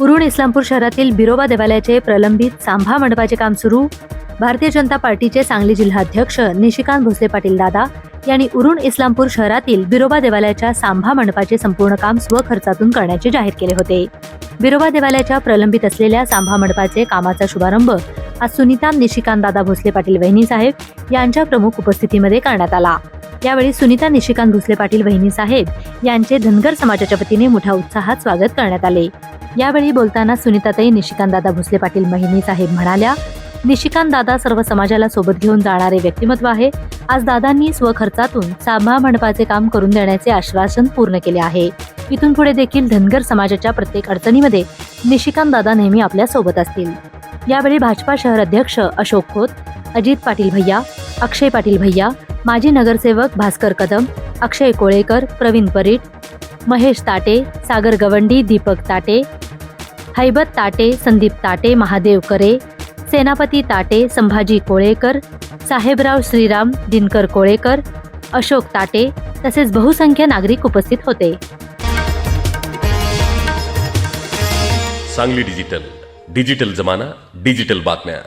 उरुण इस्लामपूर शहरातील बिरोबा देवालयाचे प्रलंबित सांभा मंडपाचे काम सुरू. भारतीय जनता पार्टीचे सांगली जिल्हाध्यक्ष निशिकांत भोसले पाटील दादा यांनी उरुण इस्लामपूर शहरातील बिरोबा देवालयाच्या सांभा मंडपाचे संपूर्ण काम स्वखर्चातून करण्याचे जाहीर केले होते. बिरोबा देवालयाच्या प्रलंबित असलेल्या सांभा मंडपाचे कामाचा शुभारंभ आज सुनीता निशिकांत दादा भोसले पाटील वहिनी साहेब यांच्या प्रमुख उपस्थितीमध्ये करण्यात आला. यावेळी सुनीता निशिकांत भोसले पाटील वहिनी साहेब यांचे धनगर समाजाच्या वतीने मोठ्या उत्साहात स्वागत करण्यात आले. यावेळी बोलताना सुनीताताई निशिकांतदादा भोसले पाटील महिनी साहेब म्हणाल्या निशिकांत दादा सर्व समाजाला सोबत घेऊन जाणारे व्यक्तिमत्व आहे. आज दादांनी स्वखर्चातून सांभा मंडपाचे काम करून देण्याचे आश्वासन पूर्ण केले आहे. इथून पुढे देखील धनगर समाजाच्या प्रत्येक अडचणीमध्ये निशिकांत दादा नेहमी आपल्यासोबत असतील. यावेळी भाजपा शहर अध्यक्ष अशोक खोत अजित पाटील भैया अक्षय पाटील भैया माजी नगरसेवक भास्कर कदम अक्षय कोळेकर प्रवीण परीट महेश ताटे सागर गवंडी दीपक ताटे हैबत ताटे संदीप ताटे महादेव करे सेनापती ताटे संभाजी कोळेकर साहेबराव श्रीराम दिनकर कोळेकर अशोक ताटे तसेच बहुसंख्य नागरिक उपस्थित होते. सांगली डिजिटल डिजिटल जमाना डिजिटल बातम्या.